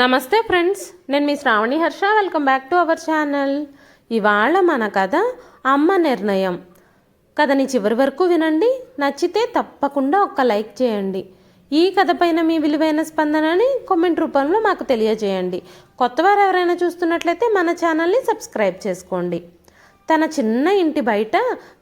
నమస్తే ఫ్రెండ్స్ నేను మీ Sravani Harsha. Welcome back to our channel ఇవాళ మన కథ అమ్మ నిర్ణయం. కథని చివరి వరకు వినండి నచ్చితే తప్పకుండా ఒక్క లైక్ చేయండి. ఈ కథ పైన మీ విలువైన స్పందనని కామెంట్ రూపంలో మాకు తెలియజేయండి. కొత్తవారు ఎవరైనా చూస్తున్నట్లయితే మన ఛానల్ని సబ్స్క్రైబ్ చేసుకోండి. తన చిన్న ఇంటి బయట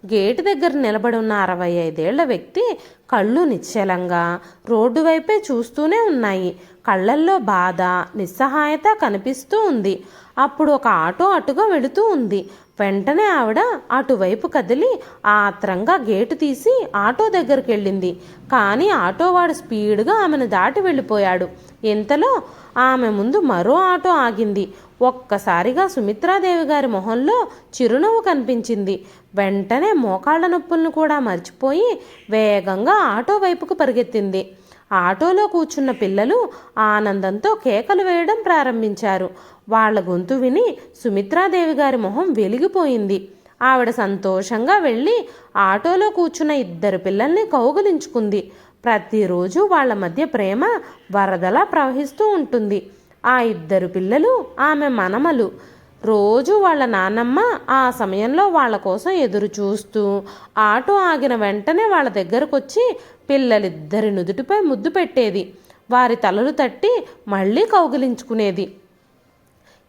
గేటు దగ్గర నిలబడి ఉన్న అరవై ఐదేళ్ళ వ్యక్తి కళ్ళు నిశ్చలంగా రోడ్డు వైపే చూస్తూనే ఉన్నాయి. కళ్ళల్లో బాధ నిస్సహాయత కనిపిస్తూ ఉంది. అప్పుడు ఒక ఆటో అటుగా వెళుతూ ఉంది. వెంటనే ఆవిడ అటువైపు కదిలి ఆత్రంగా గేటు తీసి ఆటో దగ్గరికి వెళ్ళింది. కానీ ఆటోవాడు స్పీడ్గా ఆమెను దాటి వెళ్ళిపోయాడు. ఇంతలో ఆమె ముందు మరో ఆటో ఆగింది. ఒక్కసారిగా సుమిత్రాదేవి గారి మొహంలో చిరునవ్వు కనిపించింది. వెంటనే మోకాళ్ళ నొప్పులను కూడా మర్చిపోయి వేగంగా ఆటో వైపుకు పరిగెత్తింది. ఆటోలో కూర్చున్న పిల్లలు ఆనందంతో కేకలు వేయడం ప్రారంభించారు. వాళ్ళ గొంతు విని సుమిత్రాదేవి గారి మొహం వెలిగిపోయింది. ఆవిడ సంతోషంగా వెళ్ళి ఆటోలో కూర్చున్న ఇద్దరు పిల్లల్ని కౌగులించుకుంది. ప్రతిరోజు వాళ్ళ మధ్య ప్రేమ వరదలా ప్రవహిస్తూ ఉంటుంది. ఆ ఇద్దరు పిల్లలు ఆమె మనమలు. రోజు వాళ్ళ నాన్నమ్మ ఆ సమయంలో వాళ్ళ కోసం ఎదురు చూస్తూ ఆటో ఆగిన వెంటనే వాళ్ళ దగ్గరకు వచ్చి పిల్లలిద్దరి నుదుటిపై ముద్దు పెట్టేది. వారి తలలు తట్టి మళ్ళీ కౌగిలించుకునేది.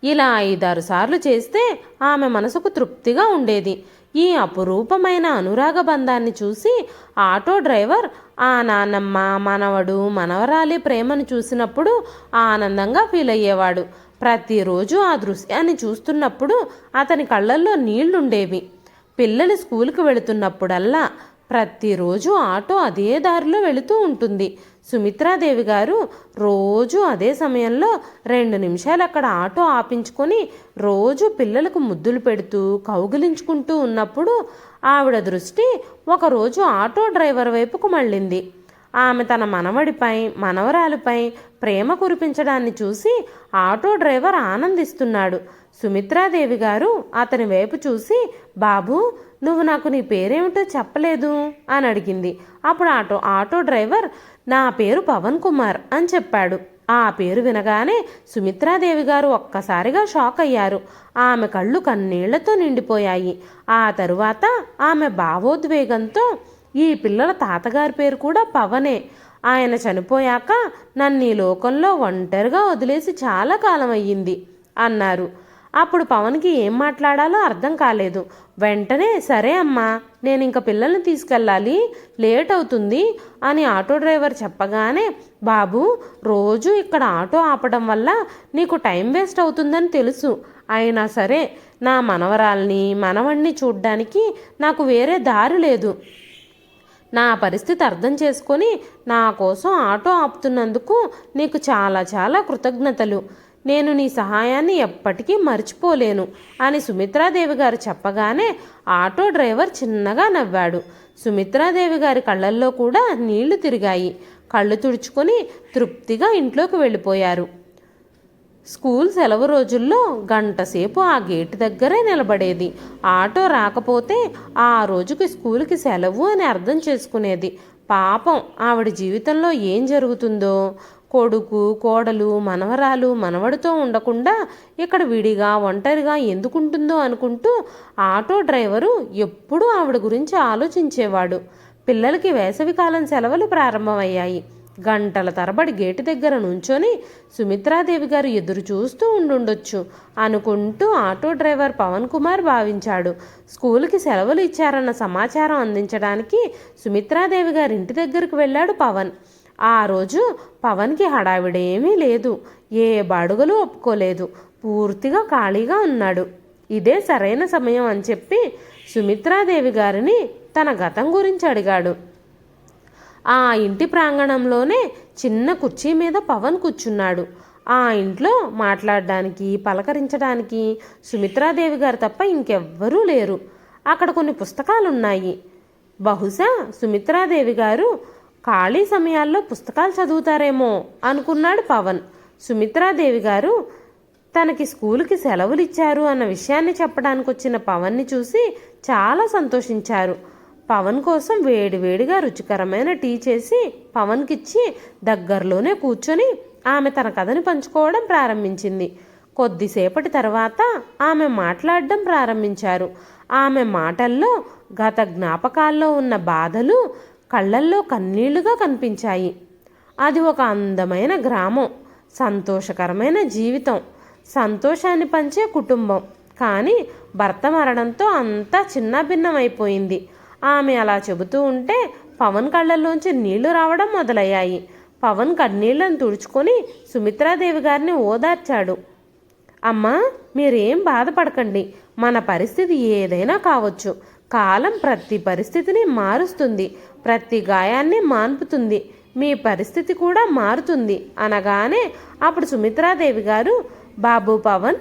ఇలా ఐదారు సార్లు చేస్తే ఆమె మనసుకు తృప్తిగా ఉండేది. ఈ అపురూపమైన అనురాగ బంధాన్ని చూసి ఆటో డ్రైవర్ ఆ నాన్నమ్మ మనవడు మనవరాలి ప్రేమను చూసినప్పుడు ఆనందంగా ఫీల్ అయ్యేవాడు. ప్రతిరోజు ఆ దృశ్యాన్ని చూస్తున్నప్పుడు అతని కళ్ళల్లో నీళ్ళుండేవి. పిల్లలు స్కూల్కి వెళుతున్నప్పుడల్లా ప్రతిరోజు ఆటో అదే దారిలో వెళుతూ ఉంటుంది. సుమిత్రాదేవి గారు రోజు అదే సమయంలో రెండు నిమిషాలు అక్కడ ఆటో ఆపించుకొని రోజు పిల్లలకు ముద్దులు పెడుతూ కౌగిలించుకుంటూ ఉన్నప్పుడు ఆవిడ దృష్టి ఒకరోజు ఆటో డ్రైవర్ వైపుకు మళ్ళింది. ఆమె తన మనవడిపై మనవరాలిపై ప్రేమ కురిపించడాన్ని చూసి ఆటో డ్రైవర్ ఆనందిస్తున్నాడు. సుమిత్రాదేవి గారు అతని వైపు చూసి బాబు నువ్వు నాకు నీ పేరేమిటో చెప్పలేదు అని అడిగింది. అప్పుడు ఆటో ఆటో డ్రైవర్ నా పేరు పవన్ కుమార్ అని చెప్పాడు. ఆ పేరు వినగానే సుమిత్రాదేవి గారు ఒక్కసారిగా షాక్ అయ్యారు. ఆమె కళ్ళు కన్నీళ్ళతో నిండిపోయాయి. ఆ తరువాత ఆమె భావోద్వేగంతో ఈ పిల్లల తాతగారి పేరు కూడా పవనే. ఆయన చనిపోయాక నన్ను ఈ లోకంలో ఒంటరిగా వదిలేసి చాలా కాలం అయ్యింది అన్నారు. అప్పుడు పవన్కి ఏం మాట్లాడాలో అర్థం కాలేదు. వెంటనే సరే అమ్మా నేను ఇంక పిల్లల్ని తీసుకెళ్ళాలి లేట్ అవుతుంది అని ఆటో డ్రైవర్ చెప్పగానే బాబు రోజు ఇక్కడ ఆటో ఆపడం వల్ల నీకు టైం వేస్ట్ అవుతుందని తెలుసు. అయినా సరే నా మనవరాల్ని మనవణ్ణి చూడ్డానికి నాకు వేరే దారి లేదు. నా పరిస్థితి అర్థం చేసుకొని నా కోసం ఆటో ఆపుతున్నందుకు నీకు చాలా చాలా కృతజ్ఞతలు. నేను నీ సహాయాన్ని ఎప్పటికీ మర్చిపోలేను అని సుమిత్రాదేవి గారు చెప్పగానే ఆటో డ్రైవర్ చిన్నగా నవ్వాడు. సుమిత్రాదేవి గారి కళ్ళల్లో కూడా నీళ్ళు తిరిగాయి. కళ్ళు తుడుచుకొని తృప్తిగా ఇంట్లోకి వెళ్ళిపోయారు. స్కూల్ సెలవు రోజుల్లో గంటసేపు ఆ గేటు దగ్గరే నిలబడేది. ఆటో రాకపోతే ఆ రోజుకి స్కూల్కి సెలవు అని అర్థం చేసుకునేది. పాపం ఆవిడ జీవితంలో ఏం జరుగుతుందో కొడుకు కోడలు మనవరాలు మనవడితో ఉండకుండా ఇక్కడ విడిగా ఒంటరిగా ఎందుకుంటుందో అనుకుంటూ ఆటో డ్రైవరు ఎప్పుడూ ఆవిడ గురించి ఆలోచించేవాడు. పిల్లలకి వేసవికాలం సెలవులు ప్రారంభమయ్యాయి. గంటల తరబడి గేటు దగ్గర నుంచొని సుమిత్రాదేవి గారు ఎదురు చూస్తూ ఉండుండొచ్చు అనుకుంటూ ఆటో డ్రైవర్ పవన్ కుమార్ భావించాడు. స్కూల్కి సెలవులు ఇచ్చారన్న సమాచారం అందించడానికి సుమిత్రాదేవి గారి ఇంటి దగ్గరకు వెళ్ళాడు పవన్. ఆ రోజు పవన్కి హడావిడేమీ లేదు. ఏ బాడుగలు ఒప్పుకోలేదు. పూర్తిగా ఖాళీగా ఉన్నాడు. ఇదే సరైన సమయం అని చెప్పి సుమిత్రాదేవి గారిని తన గతం గురించి అడిగాడు. ఆ ఇంటి ప్రాంగణంలోనే చిన్న కుర్చీ మీద పవన్ కూర్చున్నాడు. ఆ ఇంట్లో మాట్లాడడానికి పలకరించడానికి సుమిత్రాదేవి గారు తప్ప ఇంకెవ్వరూ లేరు. అక్కడ కొన్ని పుస్తకాలు ఉన్నాయి బహుశా సుమిత్రాదేవి గారు ఖాళీ సమయాల్లో పుస్తకాలు చదువుతారేమో అనుకున్నాడు పవన్. సుమిత్రాదేవి గారు తనకి స్కూలుకి సెలవులు ఇచ్చారు అన్న విషయాన్ని చెప్పడానికి వచ్చిన పవన్ని చూసి చాలా సంతోషించారు. పవన్ కోసం వేడివేడిగా రుచికరమైన టీ చేసి పవన్కిచ్చి దగ్గరలోనే కూర్చొని ఆమె తన కథని పంచుకోవడం ప్రారంభించింది. కొద్దిసేపటి తర్వాత ఆమె మాట్లాడడం ప్రారంభించారు. ఆమె మాటల్లో గత జ్ఞాపకాల్లో ఉన్న బాధలు కళ్ళల్లో కన్నీళ్ళుగా కనిపించాయి. అది ఒక అందమైన గ్రామం సంతోషకరమైన జీవితం సంతోషాన్ని పంచే కుటుంబం. కానీ భర్త మరణంతో అంతా చిన్నభిన్నమైపోయింది. ఆమె అలా చెబుతూ ఉంటే పవన్ కళ్ళల్లోంచి నీళ్ళు రావడం మొదలయ్యాయి. పవన్ కన్నీళ్ళను తుడుచుకొని సుమిత్రాదేవి గారిని ఓదార్చాడు. అమ్మా మీరేం బాధపడకండి. మన పరిస్థితి ఏదైనా కావచ్చు. కాలం ప్రతి పరిస్థితిని మారుస్తుంది. ప్రతి గాయాన్ని మాన్పుతుంది. మీ పరిస్థితి కూడా మారుతుంది. అనగానే అప్పుడు సుమిత్రాదేవి గారు బాబు పవన్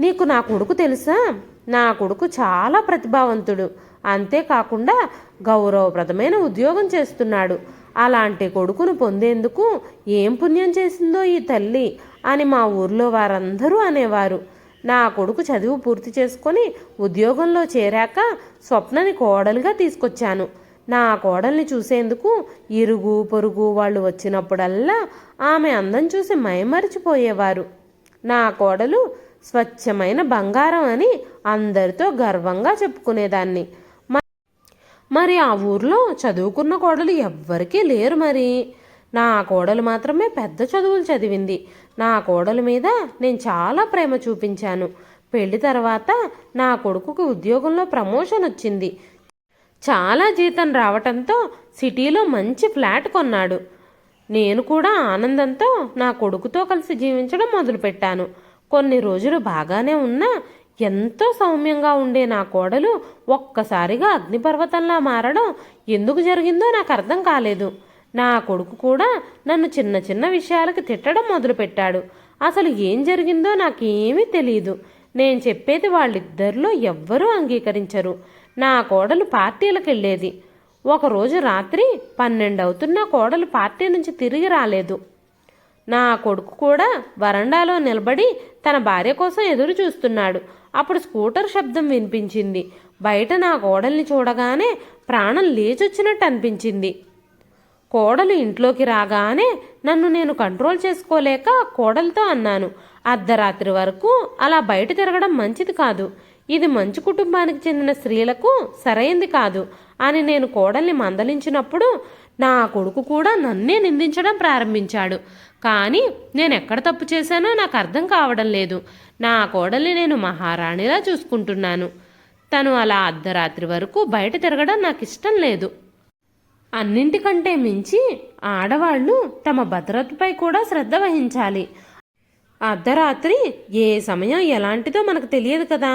నీకు నా కొడుకు తెలుసా? నా కొడుకు చాలా ప్రతిభావంతుడు. అంతేకాకుండా గౌరవప్రదమైన ఉద్యోగం చేస్తున్నాడు. అలాంటి కొడుకును పొందేందుకు ఏం పుణ్యం చేసిందో ఈ తల్లి? అని మా ఊర్లో వారందరూ అనేవారు. నా కొడుకు చదువు పూర్తి చేసుకొని ఉద్యోగంలో చేరాక స్వప్నని కోడలుగా తీసుకొచ్చాను. నా కోడల్ని చూసేందుకు ఇరుగు పొరుగు వాళ్ళు వచ్చినప్పుడల్లా ఆమె అందం చూసి మైమరిచిపోయేవారు. నా కోడలు స్వచ్ఛమైన బంగారం అని అందరితో గర్వంగా చెప్పుకునేదాన్ని. మ- మరి ఆ ఊర్లో చదువుకున్న కోడలు ఎవ్వరికీ లేరు మరి. నా కోడలు మాత్రమే పెద్ద చదువులు చదివింది. నా కోడలు మీద నేను చాలా ప్రేమ చూపించాను. పెళ్ళి తర్వాత నా కొడుకుకు ఉద్యోగంలో ప్రమోషన్ వచ్చింది. చాలా జీతం రావటంతో సిటీలో మంచి ఫ్లాట్ కొన్నాడు. నేను కూడా ఆనందంతో నా కొడుకుతో కలిసి జీవించడం మొదలుపెట్టాను. కొన్ని రోజులు బాగానే ఉన్నా ఎంతో సౌమ్యంగా ఉండే నా కోడలు ఒక్కసారిగా అగ్నిపర్వతంలా మారడం ఎందుకు జరిగిందో నాకు అర్థం కాలేదు. నా కొడుకు కూడా నన్ను చిన్న చిన్న విషయాలకి తిట్టడం మొదలుపెట్టాడు. అసలు ఏం జరిగిందో నాకేమీ తెలియదు నేను చెప్పేది వాళ్ళిద్దరిలో ఎవ్వరూ అంగీకరించరు. నా కోడలు పార్టీలకు వెళ్ళేది ఒకరోజు రాత్రి పన్నెండు అవుతున్నా కోడలు పార్టీ నుంచి తిరిగి రాలేదు. నా కొడుకు కూడా వరండాలో నిలబడి తన భార్య కోసం ఎదురు చూస్తున్నాడు. అప్పుడు స్కూటర్ శబ్దం వినిపించింది. బయట నా కోడల్ని చూడగానే ప్రాణం లేచొచ్చినట్టు అనిపించింది. కోడలు ఇంట్లోకి రాగానే నన్ను నేను కంట్రోల్ చేసుకోలేక కోడలతో అన్నాను. అర్ధరాత్రి వరకు అలా బయట తిరగడం మంచిది కాదు. ఇది మంచి కుటుంబానికి చెందిన స్త్రీలకు సరైంది కాదు అని నేను కోడల్ని మందలించినప్పుడు నా కొడుకు కూడా నన్నే నిందించడం ప్రారంభించాడు. కానీ నేను ఎక్కడ తప్పు చేశానో నాకు అర్థం కావడం లేదు. నా కోడల్ని నేను మహారాణిలా చూసుకుంటున్నాను. తను అలా అర్ధరాత్రి వరకు బయట తిరగడం నాకు ఇష్టం లేదు. అన్నింటికంటే మించి ఆడవాళ్ళు తమ భద్రతపై కూడా శ్రద్ధ వహించాలి. అర్ధరాత్రి ఏ సమయం ఎలాంటిదో మనకు తెలియదు కదా.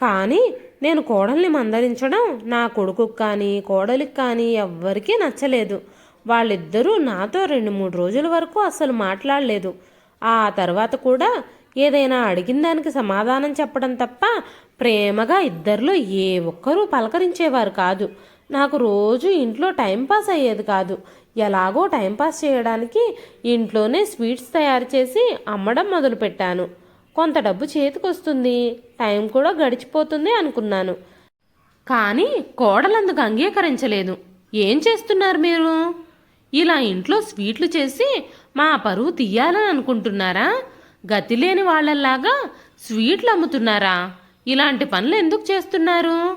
కానీ నేను కోడల్ని మందలించడం నా కొడుకుకు కానీ కోడలికి కానీ ఎవ్వరికీ నచ్చలేదు. వాళ్ళిద్దరూ నాతో రెండు మూడు రోజుల వరకు అసలు మాట్లాడలేదు. ఆ తర్వాత కూడా ఏదైనా అడిగిన దానికి సమాధానం చెప్పడం తప్ప ప్రేమగా ఇద్దరిలో ఏ ఒక్కరూ పలకరించేవారు కాదు. నాకు రోజు ఇంట్లో టైంపాస్ అయ్యేది కాదు. ఎలాగో టైంపాస్ చేయడానికి ఇంట్లోనే స్వీట్స్ తయారు చేసి అమ్మడం మొదలుపెట్టాను. కొంత డబ్బు చేతికొస్తుంది. టైం కూడా గడిచిపోతుంది అనుకున్నాను. కానీ కోడలందుకు అంగీకరించలేదు. ఏం చేస్తున్నారు మీరు? ఇలా ఇంట్లో స్వీట్లు చేసి మా పరువు తీయాలని అనుకుంటున్నారా? గతి లేని వాళ్ళలాగా స్వీట్లు అమ్ముతున్నారా? ఇలాంటి పనులు ఎందుకు చేస్తున్నారు?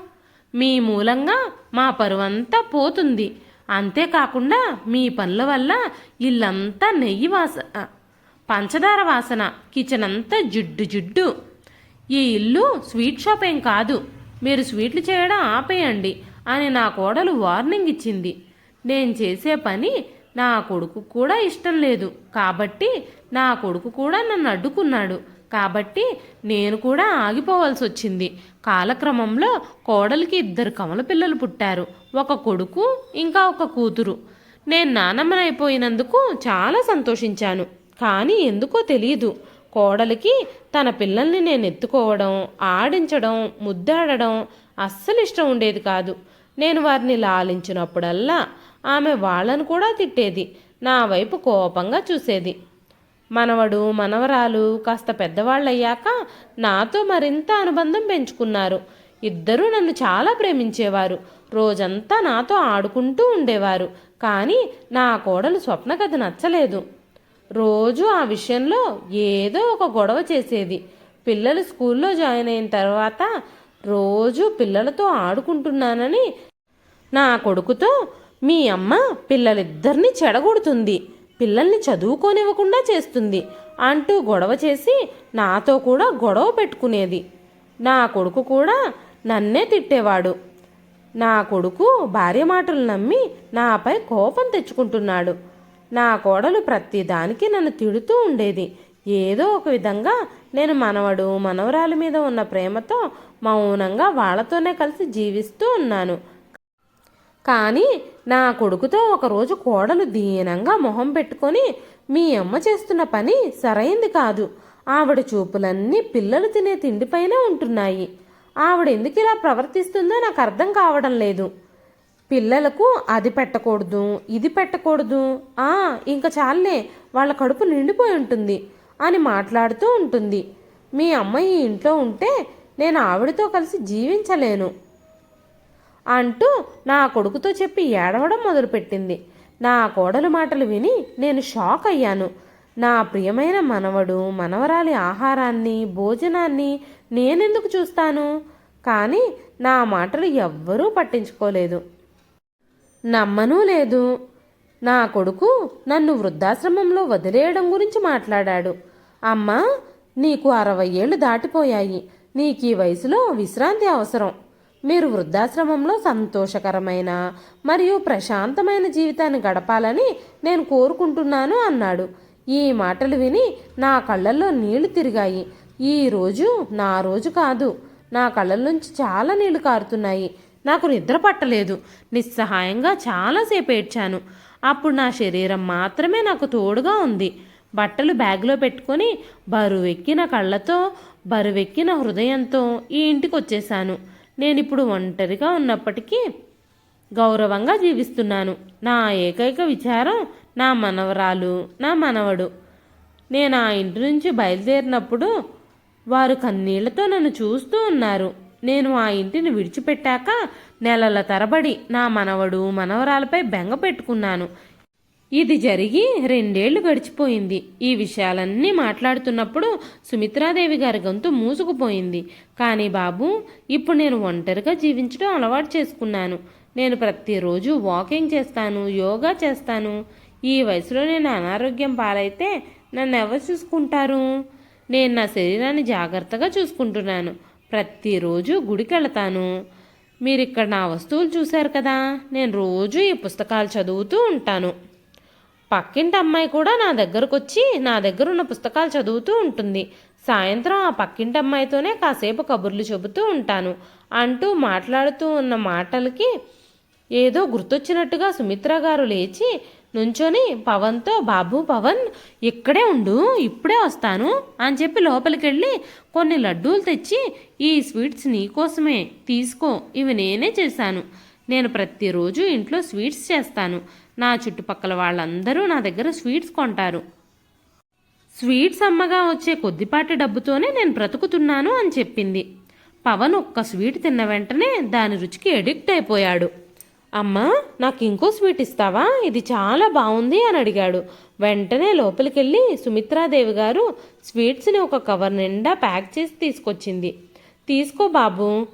మీ మూలంగా మా పరువంతా పోతుంది. అంతేకాకుండా మీ పనుల వల్ల ఇల్లంతా నెయ్యి వాసన పంచదార వాసన కిచెన్ అంతా జిడ్డు జిడ్డు. ఈ ఇల్లు స్వీట్ షాప్ ఏం కాదు. మీరు స్వీట్లు చేయడం ఆపేయండి అని నా కోడలు వార్నింగ్ ఇచ్చింది. నేను చేసే పని నా కొడుకు కూడా ఇష్టం లేదు. కాబట్టి నా కొడుకు కూడా నన్ను అడ్డుకున్నాడు. కాబట్టి నేను కూడా ఆగిపోవాల్సి వచ్చింది కాలక్రమంలో కోడలికి ఇద్దరు కమల పిల్లలు పుట్టారు. ఒక కొడుకు ఇంకా ఒక కూతురు. నేను నానమ్మనైపోయినందుకు చాలా సంతోషించాను. కానీ ఎందుకో తెలియదు కోడలికి తన పిల్లల్ని నేను ఎత్తుకోవడం ఆడించడం ముద్దాడడం అస్సలు ఇష్టం ఉండేది కాదు. నేను వారిని లాలించినప్పుడల్లా ఆమె వాళ్ళను కూడా తిట్టేది. నా వైపు కోపంగా చూసేది. మనవడు మనవరాలు కాస్త పెద్దవాళ్ళయ్యాక నాతో మరింత అనుబంధం పెంచుకున్నారు. ఇద్దరూ నన్ను చాలా ప్రేమించేవారు. రోజంతా నాతో ఆడుకుంటూ ఉండేవారు. కానీ నా కోడలు స్వప్న కథ నచ్చలేదు. రోజు ఆ విషయంలో ఏదో ఒక గొడవ చేసేది. పిల్లలు స్కూల్లో జాయిన్ అయిన తర్వాత రోజు పిల్లలతో ఆడుకుంటున్నానని నా కొడుకుతో మీ అమ్మ పిల్లలిద్దరిని చెడగొడుతుంది పిల్లల్ని చదువుకోనివ్వకుండా చేస్తుంది అంటూ గొడవ చేసి నాతో కూడా గొడవ పెట్టుకునేది. నా కొడుకు కూడా నన్నే తిట్టేవాడు. నా కొడుకు భార్య మాటలు నమ్మి నాపై కోపం తెచ్చుకుంటున్నాడు. నా కోడలు ప్రతిదానికి నన్ను తిడుతూ ఉండేది. ఏదో ఒక విధంగా నేను మనవడు మనవరాలి మీద ఉన్న ప్రేమతో మౌనంగా వాళ్ళతోనే కలిసి జీవిస్తూ ఉన్నాను. కానీ నా కొడుకుతో ఒకరోజు కోడలు దీనంగా మొహం పెట్టుకొని మీ అమ్మ చేస్తున్న పని సరైంది కాదు. ఆవిడ చూపులన్నీ పిల్లలు తినే తిండిపైనే ఉంటున్నాయి. ఆవిడ ఎందుకు ఇలా ప్రవర్తిస్తుందో నాకు అర్థం కావడం లేదు. పిల్లలకు అది పెట్టకూడదు ఇది పెట్టకూడదు. ఆ ఇంకా చాలే వాళ్ళ కడుపు నిండిపోయి ఉంటుంది అని మాట్లాడుతూ ఉంటుంది. మీ అమ్మ ఈ ఇంట్లో ఉంటే నేను ఆవిడతో కలిసి జీవించలేను అంటూ నా కొడుకుతో చెప్పి ఏడవడం మొదలుపెట్టింది. నా కోడలు మాటలు విని నేను షాక్ అయ్యాను. నా ప్రియమైన మనవడు మనవరాలి ఆహారాన్ని భోజనాన్ని నేనెందుకు చూస్తాను? కానీ నా మాటలు ఎవ్వరూ పట్టించుకోలేదు. నమ్మనూ లేదు. నా కొడుకు నన్ను వృద్ధాశ్రమంలో వదిలేయడం గురించి మాట్లాడాడు. అమ్మా నీకు అరవై ఏళ్ళు దాటిపోయాయి. నీకు ఈ వయసులో విశ్రాంతి అవసరం. మీరు వృద్ధాశ్రమంలో సంతోషకరమైన మరియు ప్రశాంతమైన జీవితాన్ని గడపాలని నేను కోరుకుంటున్నాను అన్నాడు. ఈ మాటలు విని నా కళ్ళల్లో నీళ్ళు తిరిగాయి. ఈ రోజు నా రోజు కాదు. నా కళ్ళ నుంచి చాలా నీళ్ళు కారుతున్నాయి. నాకు నిద్ర పట్టలేదు. నిస్సహాయంగా చాలాసేపు ఏడ్చాను. అప్పుడు నా శరీరం మాత్రమే నాకు తోడుగా ఉంది. బట్టలు బ్యాగ్లో పెట్టుకొని బరువెక్కిన కళ్ళతో బరువెక్కిన హృదయంతో ఈ ఇంటికి వచ్చేసాను నేను ఇప్పుడు ఒంటరిగా ఉన్నప్పటికీ గౌరవంగా జీవిస్తున్నాను. నా ఏకైక విచారం నా మనవరాలు నా మనవడు. నేను ఆ ఇంటి నుంచి బయలుదేరినప్పుడు వారు కన్నీళ్ళతో నన్ను చూస్తూ ఉన్నారు. నేను ఆ ఇంటిని విడిచిపెట్టాక నెలల తరబడి నా మనవడు మనవరాలపై బెంగ పెట్టుకున్నాను. ఇది జరిగి రెండేళ్ళు గడిచిపోయింది. ఈ విషయాలన్నీ మాట్లాడుతున్నప్పుడు సుమిత్రాదేవి గారి గొంతు మూసుకుపోయింది. కానీ బాబు ఇప్పుడు నేను ఒంటరిగా జీవించడం అలవాటు చేసుకున్నాను. నేను ప్రతిరోజు వాకింగ్ చేస్తాను యోగా చేస్తాను. ఈ వయసులో నేను అనారోగ్యం పాలైతే నన్ను ఎవరు చూసుకుంటారు? నేను నా శరీరాన్ని జాగ్రత్తగా చూసుకుంటున్నాను. ప్రతిరోజు గుడికి వెళతాను మీరు ఇక్కడ నా వస్తువులు చూశారు కదా నేను రోజు ఈ పుస్తకాలు చదువుతూ ఉంటాను. పక్కింటి అమ్మాయి కూడా నా దగ్గరకు వచ్చి నా దగ్గర ఉన్న పుస్తకాలు చదువుతూ ఉంటుంది. సాయంత్రం ఆ పక్కింటి అమ్మాయితోనే కాసేపు కబుర్లు చెబుతూ ఉంటాను. అంటూ మాట్లాడుతూ ఉన్న మాటలకి ఏదో గుర్తొచ్చినట్టుగా సుమిత్ర గారు లేచి నుంచొని పవన్తో బాబు పవన్ ఇక్కడే ఉండు ఇప్పుడే వస్తాను అని చెప్పి లోపలికి వెళ్ళి కొన్ని లడ్డూలు తెచ్చి ఈ స్వీట్స్ నీకోసమే తీసుకో ఇవి నేనే చేశాను. నేను ప్రతిరోజు ఇంట్లో స్వీట్స్ చేస్తాను. నా చుట్టుపక్కల వాళ్ళందరూ నా దగ్గర స్వీట్స్ కొంటారు. స్వీట్స్ అమ్మగా వచ్చే కొద్దిపాటి డబ్బుతోనే నేను బ్రతుకుతున్నాను అని చెప్పింది. పవన్ ఒక్క స్వీట్ తిన్న వెంటనే దాని రుచికి ఎడిక్ట్ అయిపోయాడు. అమ్మా నాకు ఇంకో స్వీట్ ఇస్తావా? ఇది చాలా బాగుంది అని అడిగాడు. వెంటనే లోపలికెళ్ళి సుమిత్రాదేవి గారు స్వీట్స్ని ఒక కవర్ నిండా ప్యాక్ చేసి తీసుకొచ్చింది. తీసుకో బాబు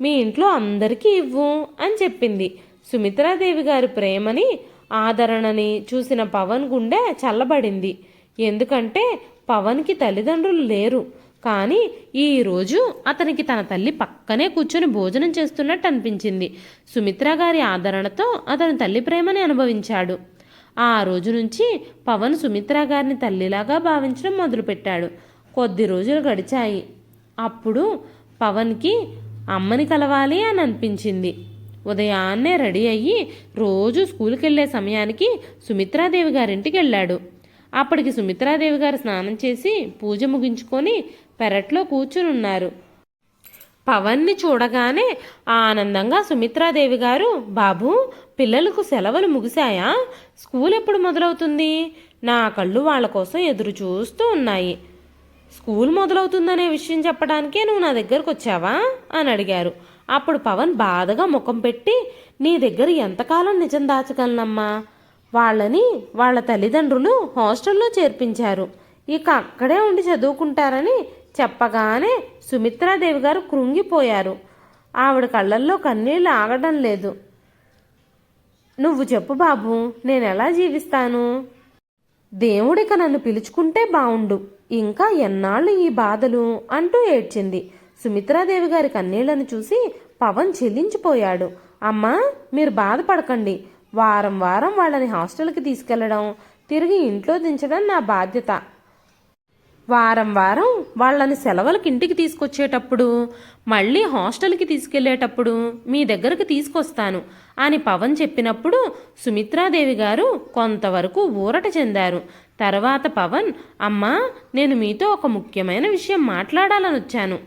మీ ఇంట్లో అందరికీ ఇవ్వు అని చెప్పింది. సుమిత్రాదేవి గారి ప్రేమని ఆదరణని చూసిన పవన్ గుండె చల్లబడింది. ఎందుకంటే పవన్కి తల్లిదండ్రులు లేరు. కానీ ఈరోజు అతనికి తన తల్లి పక్కనే కూర్చొని భోజనం చేస్తున్నట్టు అనిపించింది. సుమిత్ర గారి ఆదరణతో అతను తల్లి ప్రేమని అనుభవించాడు. ఆ రోజు నుంచి పవన్ సుమిత్ర గారిని తల్లిలాగా భావించడం మొదలుపెట్టాడు. కొద్ది రోజులు గడిచాయి. అప్పుడు పవన్కి అమ్మని కలవాలి అని అనిపించింది. ఉదయాన్నే రెడీ అయ్యి రోజు స్కూల్కి వెళ్ళే సమయానికి సుమిత్రాదేవి గారింటికి వెళ్ళాడు. అప్పటికి సుమిత్రాదేవి గారు స్నానం చేసి పూజ ముగించుకొని పెరట్లో కూర్చునున్నారు. పవన్ని చూడగానే ఆనందంగా సుమిత్రాదేవి గారు బాబు పిల్లలకు సెలవులు ముగిశాయా? స్కూల్ ఎప్పుడు మొదలవుతుంది? నా కళ్ళు వాళ్ళ కోసం ఎదురు చూస్తూ ఉన్నాయి. స్కూల్ మొదలవుతుందనే విషయం చెప్పడానికే నువ్వు నా దగ్గరకు వచ్చావా? అని అడిగారు. అప్పుడు పవన్ బాధగా ముఖం పెట్టి నీ దగ్గర ఎంతకాలం నిజం దాచగలనమ్మా? వాళ్ళని వాళ్ళ తల్లిదండ్రులు హాస్టల్లో చేర్పించారు. ఇక అక్కడే ఉండి చదువుకుంటారని చెప్పగానే సుమిత్రాదేవి గారు కృంగిపోయారు. ఆవిడ కళ్ళల్లో కన్నీళ్ళు ఆగడం లేదు. నువ్వు చెప్పు బాబు నేను ఎలా జీవిస్తాను? దేవుడిక నన్ను పిలుచుకుంటే బావుండు. ఇంకా ఎన్నాళ్ళు ఈ బాధలు? అంటూ ఏడ్చింది. సుమిత్రాదేవి గారి కన్నీళ్ళను చూసి పవన్ చెల్లించిపోయాడు. అమ్మా మీరు బాధపడకండి. వారం వారం వాళ్ళని హాస్టల్కి తీసుకెళ్ళడం తిరిగి ఇంట్లో దించడం నా బాధ్యత. వారం వారం వాళ్ళని సెలవులకి ఇంటికి తీసుకొచ్చేటప్పుడు మళ్ళీ హాస్టల్కి తీసుకెళ్ళేటప్పుడు మీ దగ్గరకు తీసుకొస్తాను అని పవన్ చెప్పినప్పుడు సుమిత్రాదేవి గారు కొంతవరకు ఊరట చెందారు. తర్వాత పవన్ అమ్మా నేను మీతో ఒక ముఖ్యమైన విషయం మాట్లాడాలని వచ్చాను.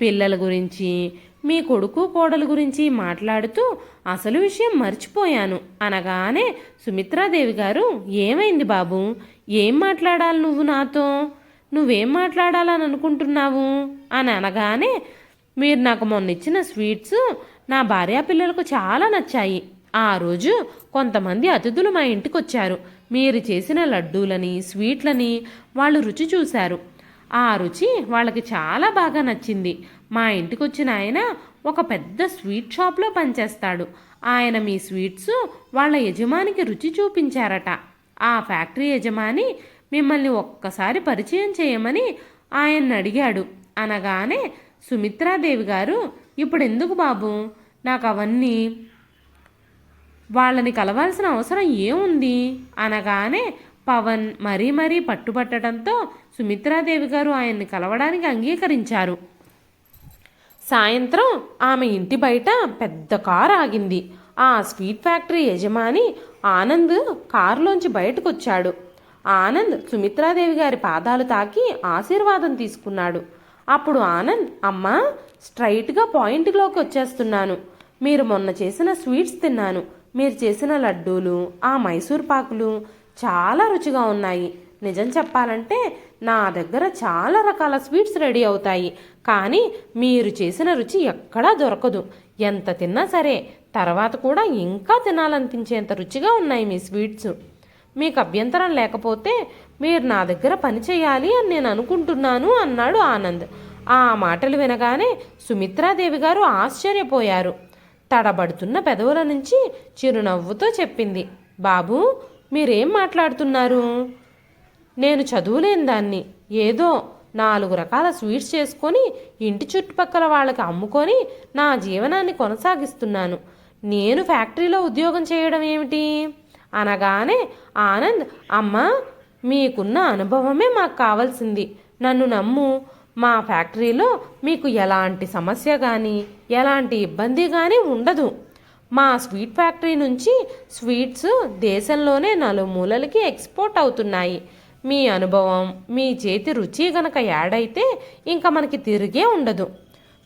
పిల్లల గురించి మీ కొడుకు కోడలు గురించి మాట్లాడుతూ అసలు విషయం మర్చిపోయాను అనగానే సుమిత్రాదేవి గారు ఏమైంది బాబు? ఏం మాట్లాడాలి నువ్వు నాతో? నువ్వేం మాట్లాడాలని అనుకుంటున్నావు అని అనగానే మీరు నాకు మొన్న ఇచ్చిన స్వీట్స్ నా భార్యా పిల్లలకు చాలా నచ్చాయి. ఆ రోజు కొంతమంది అతిథులు మా ఇంటికి వచ్చారు మీరు చేసిన లడ్డూలని స్వీట్లని వాళ్ళు రుచి చూశారు. ఆ రుచి వాళ్ళకి చాలా బాగా నచ్చింది. మా ఇంటికి వచ్చిన ఆయన ఒక పెద్ద స్వీట్ షాప్లో పనిచేస్తాడు. ఆయన మీ స్వీట్స్ వాళ్ళ యజమానికి రుచి చూపించారట. ఆ ఫ్యాక్టరీ యజమాని మిమ్మల్ని ఒక్కసారి పరిచయం చేయమని ఆయన్ని అడిగాడు. అనగానే సుమిత్రాదేవి గారు ఇప్పుడు ఎందుకు బాబు? నాకు అవన్నీ వాళ్ళని కలవాల్సిన అవసరం ఏముంది? అనగానే పవన్ మరీ మరీ పట్టుబట్టడంతో సుమిత్రాదేవి గారు ఆయన్ని కలవడానికి అంగీకరించారు. సాయంత్రం ఆమె ఇంటి బయట పెద్ద కారు ఆగింది. ఆ స్వీట్ ఫ్యాక్టరీ యజమాని ఆనంద్ కారులోంచి బయటకు వచ్చాడు ఆనంద్ సుమిత్రాదేవి గారి పాదాలు తాకి ఆశీర్వాదం తీసుకున్నాడు. అప్పుడు ఆనంద్ అమ్మా స్ట్రైట్గా పాయింట్లోకి వచ్చేస్తున్నాను. మీరు మొన్న చేసిన స్వీట్స్ తిన్నాను. మీరు చేసిన లడ్డూలు ఆ మైసూర్ పాకులు చాలా రుచిగా ఉన్నాయి. నిజం చెప్పాలంటే నా దగ్గర చాలా రకాల స్వీట్స్ రెడీ అవుతాయి. కానీ మీరు చేసిన రుచి ఎక్కడా దొరకదు. ఎంత తిన్నా సరే తర్వాత కూడా ఇంకా తినాలనిపించేంత రుచిగా ఉన్నాయి మీ స్వీట్స్. మీకు అభ్యంతరం లేకపోతే మీరు నా దగ్గర పని చేయాలి అని నేను అనుకుంటున్నాను అన్నాడు ఆనంద్. ఆ మాటలు వినగానే సుమిత్రాదేవి గారు ఆశ్చర్యపోయారు. తడబడుతున్న పెదవుల నుంచి చిరునవ్వుతో చెప్పింది బాబు మీరేం మాట్లాడుతున్నారు? నేను చదువులేని దాన్ని. ఏదో నాలుగు రకాల స్వీట్స్ చేసుకొని ఇంటి చుట్టుపక్కల వాళ్ళకి అమ్ముకొని నా జీవనాన్ని కొనసాగిస్తున్నాను. నేను ఫ్యాక్టరీలో ఉద్యోగం చేయడం ఏమిటి? అనగానే ఆనంద్ అమ్మ మీకున్న అనుభవమే మాకు కావాల్సింది. నన్ను నమ్ము. మా ఫ్యాక్టరీలో మీకు ఎలాంటి సమస్య కానీ ఎలాంటి ఇబ్బంది కానీ ఉండదు. మా స్వీట్ ఫ్యాక్టరీ నుంచి స్వీట్స్ దేశంలోనే నలుమూలలకి ఎక్స్పోర్ట్ అవుతున్నాయి. మీ అనుభవం మీ చేతి రుచి గనక యాడ్ అయితే ఇంకా మనకి తిరిగే ఉండదు.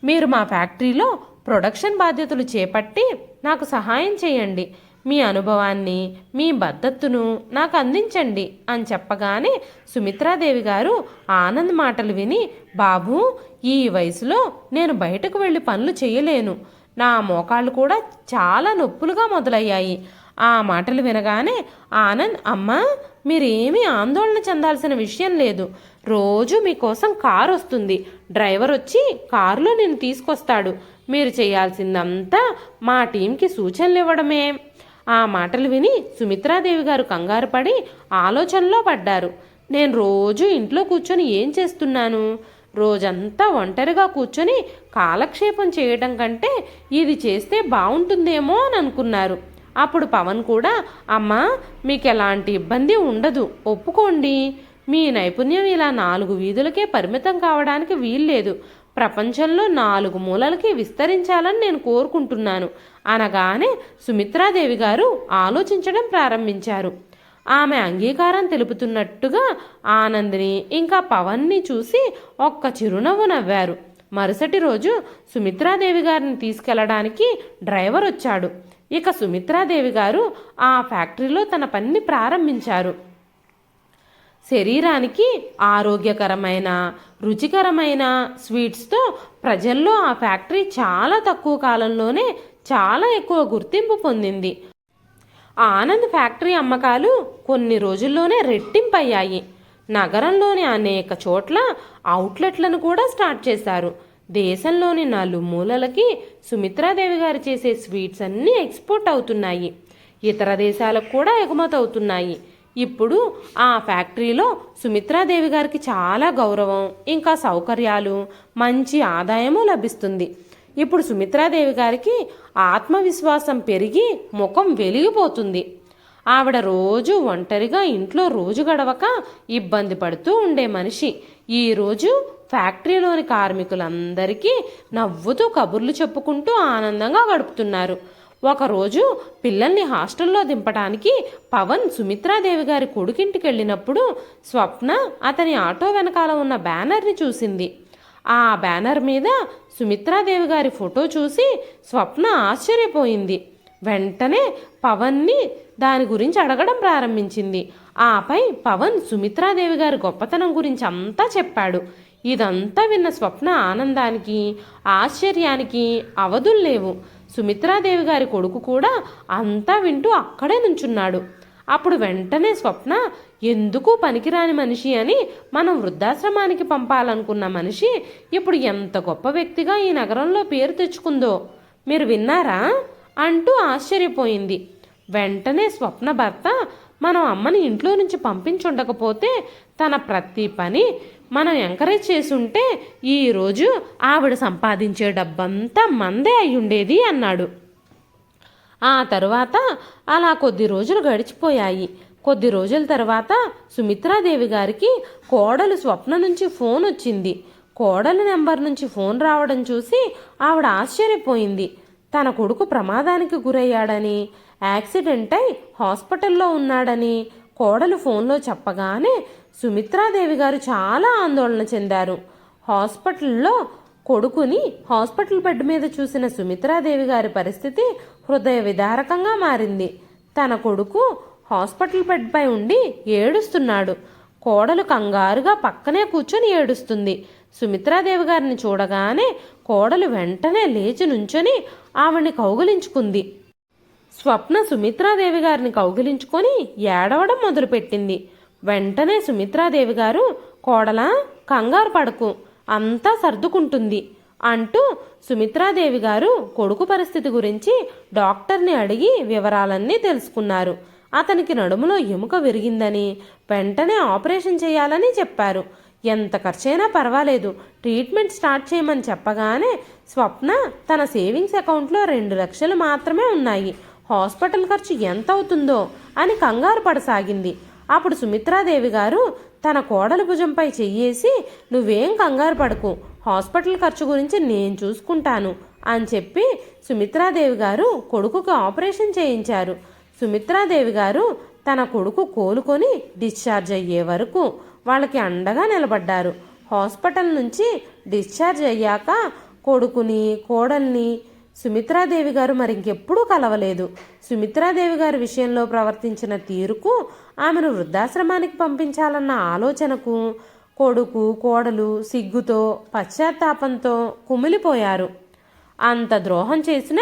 మీరు మా ఫ్యాక్టరీలో ప్రొడక్షన్ బాధ్యతలు చేపట్టి నాకు సహాయం చేయండి. మీ అనుభవాన్ని మీ బద్దత్తును నాకు అందించండి అని చెప్పగానే సుమిత్రాదేవి గారు ఆనంద్ మాటలు విని బాబు ఈ వయసులో నేను బయటకు వెళ్ళి పనులు చేయలేను. నా మోకాళ్ళు కూడా చాలా నొప్పులుగా మొదలయ్యాయి. ఆ మాటలు వినగానే ఆనంద్ అమ్మా మీరేమీ ఆందోళన చెందాల్సిన విషయం లేదు. రోజు మీకోసం కారు వస్తుంది. డ్రైవర్ వచ్చి కారులో నేను తీసుకొస్తాడు. మీరు చేయాల్సిందంతా మా టీంకి సూచనలు ఇవ్వడమే ఆ మాటలు విని సుమిత్రాదేవి గారు కంగారు పడి ఆలోచనలో పడ్డారు. నేను రోజు ఇంట్లో కూర్చొని ఏం చేస్తున్నాను? రోజంతా ఒంటరిగా కూర్చొని కాలక్షేపం చేయటం కంటే ఇది చేస్తే బాగుంటుందేమో అని అనుకున్నారు. అప్పుడు పవన్ కూడా అమ్మా మీకు ఎలాంటి ఇబ్బంది ఉండదు. ఒప్పుకోండి. మీ నైపుణ్యం ఇలా నాలుగు వీధులకే పరిమితం కావడానికి వీల్లేదు. ప్రపంచంలో నాలుగు మూలలకి విస్తరించాలని నేను కోరుకుంటున్నాను. అనగానే సుమిత్రాదేవి గారు ఆలోచించడం ప్రారంభించారు. ఆమె అంగీకారం తెలుపుతున్నట్టుగా ఆనందిని ఇంకా పవన్ని చూసి ఒక్క చిరునవ్వు నవ్వారు. మరుసటి రోజు సుమిత్రాదేవి గారిని తీసుకెళ్ళడానికి డ్రైవర్ వచ్చాడు ఇక సుమిత్రాదేవి గారు ఆ ఫ్యాక్టరీలో తన పనిని ప్రారంభించారు. శరీరానికి ఆరోగ్యకరమైన రుచికరమైన స్వీట్స్తో ప్రజల్లో ఆ ఫ్యాక్టరీ చాలా తక్కువ కాలంలోనే చాలా ఎక్కువ గుర్తింపు పొందింది. ఆనంద్ ఫ్యాక్టరీ అమ్మకాలు కొన్ని రోజుల్లోనే రెట్టింపయ్యాయి. నగరంలోని అనేక చోట్ల అవుట్లెట్లను కూడా స్టార్ట్ చేశారు. దేశంలోని నలుమూలలకి సుమిత్రాదేవి గారు చేసే స్వీట్స్ అన్నీ ఎక్స్పోర్ట్ అవుతున్నాయి. ఇతర దేశాలకు కూడా ఎగుమతి అవుతున్నాయి ఇప్పుడు ఆ ఫ్యాక్టరీలో సుమిత్రాదేవి గారికి చాలా గౌరవం ఇంకా సౌకర్యాలు మంచి ఆదాయము లభిస్తుంది. ఇప్పుడు సుమిత్రాదేవి గారికి ఆత్మవిశ్వాసం పెరిగి ముఖం వెలిగిపోతుంది. ఆవిడ రోజు ఒంటరిగా ఇంట్లో రోజు గడవక ఇబ్బంది పడుతూ ఉండే మనిషి. ఈరోజు ఫ్యాక్టరీలోని కార్మికులందరికీ నవ్వుతూ కబుర్లు చెప్పుకుంటూ ఆనందంగా గడుపుతున్నారు. ఒకరోజు పిల్లల్ని హాస్టల్లో దింపడానికి పవన్ సుమిత్రాదేవి గారి కొడుకింటికి వెళ్ళినప్పుడు స్వప్న అతని ఆటో వెనకాల ఉన్న బ్యానర్ని చూసింది. ఆ బ్యానర్ మీద సుమిత్రాదేవి గారి ఫోటో చూసి స్వప్న ఆశ్చర్యపోయింది. వెంటనే పవన్ని దాని గురించి అడగడం ప్రారంభించింది. ఆపై పవన్ సుమిత్రాదేవి గారి గొప్పతనం గురించి అంతా చెప్పాడు. ఇదంతా విన్న స్వప్న ఆనందానికి ఆశ్చర్యానికి అవధులు లేవు. సుమిత్రాదేవి గారి కొడుకు కూడా అంతా వింటూ అక్కడే నుంచున్నాడు. అప్పుడు వెంటనే స్వప్న ఎందుకు పనికిరాని మనిషి అని మనం వృద్ధాశ్రమానికి పంపాలనుకున్న మనిషి ఇప్పుడు ఎంత గొప్ప వ్యక్తిగా ఈ నగరంలో పేరు తెచ్చుకుందో. మీరు విన్నారా? అంటూ ఆశ్చర్యపోయింది. వెంటనే స్వప్న భర్త మనం అమ్మని ఇంట్లో నుంచి పంపించుండకపోతే తన ప్రతి పని మనం ఎంకరేజ్ చేసుంటే ఈరోజు ఆవిడ సంపాదించే డబ్బంతా మందే అయి ఉండేది అన్నాడు. ఆ తర్వాత అలా కొద్ది రోజులు గడిచిపోయాయి. కొద్ది రోజుల తర్వాత సుమిత్రాదేవి గారికి కోడలు స్వప్న నుంచి ఫోన్ వచ్చింది. కోడలు నెంబర్ నుంచి ఫోన్ రావడం చూసి ఆవిడ ఆశ్చర్యపోయింది. తన కొడుకు ప్రమాదానికి గురయ్యాడని యాక్సిడెంట్ అయి హాస్పిటల్లో ఉన్నాడని కోడలు ఫోన్లో చెప్పగానే సుమిత్రాదేవి గారు చాలా ఆందోళన చెందారు. హాస్పిటల్లో కొడుకుని హాస్పిటల్ బెడ్ మీద చూసిన సుమిత్రాదేవి గారి పరిస్థితి హృదయ విదారకంగా మారింది. తన కొడుకు హాస్పిటల్ బెడ్పై ఉండి ఏడుస్తున్నాడు. కోడలు కంగారుగా పక్కనే కూర్చొని ఏడుస్తుంది. సుమిత్రాదేవి గారిని చూడగానే కోడలు వెంటనే లేచి నుంచొని ఆవిడ్ని కౌగిలించుకుంది. స్వప్న సుమిత్రాదేవి గారిని కౌగిలించుకొని ఏడవడం మొదలుపెట్టింది. వెంటనే సుమిత్రాదేవి గారు కోడలా కంగారు పడకు అంతా సర్దుకుంటుంది అంటూ సుమిత్రాదేవి గారు కొడుకు పరిస్థితి గురించి డాక్టర్ని అడిగి వివరాలన్నీ తెలుసుకున్నారు. అతనికి నడుములో ఎముక విరిగిందని వెంటనే ఆపరేషన్ చేయాలని చెప్పారు. ఎంత ఖర్చైనా పర్వాలేదు ట్రీట్మెంట్ స్టార్ట్ చేయమని చెప్పగానే స్వప్న తన సేవింగ్స్ అకౌంట్లో రెండు లక్షలు మాత్రమే ఉన్నాయి. హాస్పిటల్ ఖర్చు ఎంత అవుతుందో అని కంగారు పడసాగింది. అప్పుడు సుమిత్రాదేవి గారు తన కోడల భుజంపై చెయ్యేసి నువ్వేం కంగారు పడకు. హాస్పిటల్ ఖర్చు గురించి నేను చూసుకుంటాను అని చెప్పి సుమిత్రాదేవి గారు కొడుకుకి ఆపరేషన్ చేయించారు. సుమిత్రాదేవి గారు తన కొడుకు కోలుకొని డిశ్చార్జ్ అయ్యే వరకు వాళ్ళకి అండగా నిలబడ్డారు. హాస్పిటల్ నుంచి డిశ్చార్జ్ అయ్యాక కొడుకుని కోడల్ని సుమిత్రాదేవి గారు మరింకెప్పుడూ కలవలేదు. సుమిత్రాదేవి గారి విషయంలో ప్రవర్తించిన తీరుకు ఆమెను వృద్ధాశ్రమానికి పంపించాలన్న ఆలోచనకు కొడుకు కోడలు సిగ్గుతో పశ్చాత్తాపంతో కుమిలిపోయారు. అంత ద్రోహం చేసిన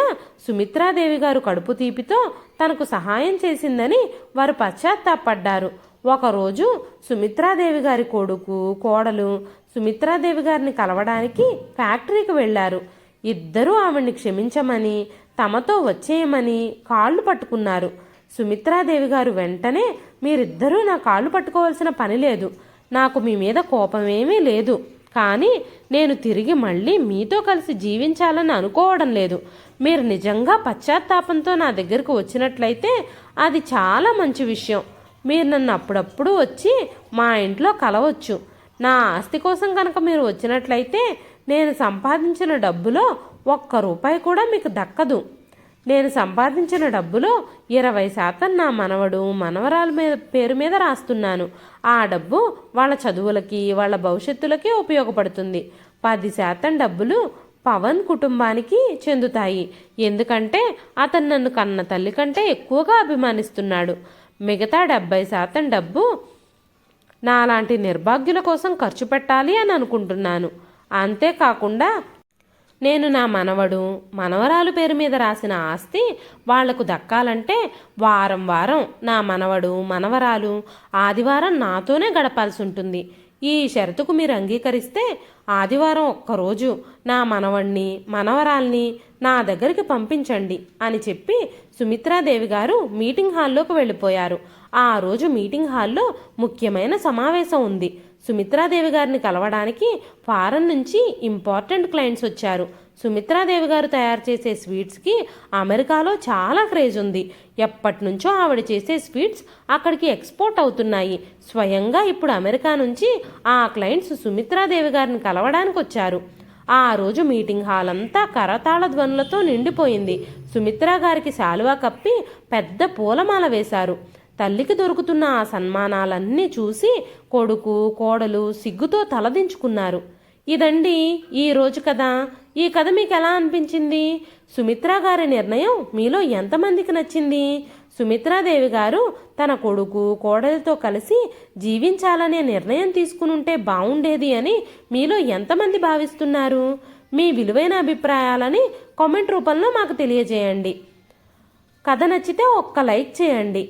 సుమిత్రాదేవి గారు కడుపు తీపితో తనకు సహాయం చేసిందని వారు పశ్చాత్తాపడ్డారు. ఒకరోజు సుమిత్రాదేవి గారి కొడుకు కోడలు సుమిత్రాదేవి గారిని కలవడానికి ఫ్యాక్టరీకి వెళ్ళారు ఇద్దరూ ఆవిడ్ని క్షమించమని తమతో వచ్చేయమని కాళ్ళు పట్టుకున్నారు. సుమిత్రాదేవి గారు వెంటనే మీరిద్దరూ నా కాళ్ళు పట్టుకోవాల్సిన పని లేదు. నాకు మీ మీద కోపమేమీ లేదు. కానీ నేను తిరిగి మళ్ళీ మీతో కలిసి జీవించాలని అనుకోవడం లేదు. మీరు నిజంగా పశ్చాత్తాపంతో నా దగ్గరకు వచ్చినట్లయితే అది చాలా మంచి విషయం. మీరు నన్ను అప్పుడప్పుడు వచ్చి మా ఇంట్లో కలవచ్చు. నా ఆస్తి కోసం కనుక మీరు వచ్చినట్లయితే నేను సంపాదించిన డబ్బులో ఒక్క రూపాయి కూడా మీకు దక్కదు. నేను సంపాదించిన డబ్బులో ఇరవై శాతం నా మనవడు మనవరాల మీద పేరు మీద రాస్తున్నాను. ఆ డబ్బు వాళ్ళ చదువులకి వాళ్ళ భవిష్యత్తులకి ఉపయోగపడుతుంది. పది శాతం డబ్బులు పవన్ కుటుంబానికి చెందుతాయి. ఎందుకంటే అతను నన్ను కన్న తల్లి కంటే ఎక్కువగా అభిమానిస్తున్నాడు. మిగతా డెబ్బై శాతం డబ్బు నాలాంటి నిర్భాగ్యుల కోసం ఖర్చు పెట్టాలి అని అనుకుంటున్నాను. అంతేకాకుండా నేను నా మనవడు. మనవరాలు పేరు మీద రాసిన ఆస్తి వాళ్ళకు దక్కాలంటే వారం వారం నా మనవడు మనవరాలు ఆదివారం నాతోనే గడపాల్సి ఉంటుంది. ఈ షరతుకు మీరు అంగీకరిస్తే ఆదివారం ఒక్కరోజు నా మనవణ్ణి మనవరాల్ని నా దగ్గరికి పంపించండి అని చెప్పి సుమిత్రాదేవి గారు మీటింగ్ హాల్లోకి వెళ్ళిపోయారు. ఆ రోజు మీటింగ్ హాల్లో ముఖ్యమైన సమావేశం ఉంది. సుమిత్రాదేవి గారిని కలవడానికి ఫారెన్ నుంచి ఇంపార్టెంట్ క్లయింట్స్ వచ్చారు. సుమిత్రాదేవి గారు తయారు చేసే స్వీట్స్కి అమెరికాలో చాలా క్రేజ్ ఉంది. ఎప్పటి నుంచో ఆవిడ చేసే స్వీట్స్ అక్కడికి ఎక్స్పోర్ట్ అవుతున్నాయి. స్వయంగా ఇప్పుడు అమెరికా నుంచి ఆ క్లయింట్స్ సుమిత్రాదేవి గారిని కలవడానికి వచ్చారు. ఆ రోజు మీటింగ్ హాల్ అంతా కరతాళ ధ్వనులతో నిండిపోయింది. సుమిత్రా గారికి శాలువా కప్పి పెద్ద పూలమాల వేశారు. తల్లికి దొరుకుతున్న ఆ సన్మానాలన్నీ చూసి కొడుకు కోడలు సిగ్గుతో తలదించుకున్నారు. ఇదండి ఈ రోజు కథ. ఈ కథ మీకు ఎలా అనిపించింది? సుమిత్రా గారి నిర్ణయం మీలో ఎంతమందికి నచ్చింది? సుమిత్రాదేవి గారు తన కొడుకు కోడలితో కలిసి జీవించాలనే నిర్ణయం తీసుకుని ఉంటే బాగుండేది అని మీలో ఎంతమంది భావిస్తున్నారు? మీ విలువైన అభిప్రాయాలని కామెంట్ రూపంలో మాకు తెలియజేయండి. కథ నచ్చితే ఒక్క లైక్ చేయండి.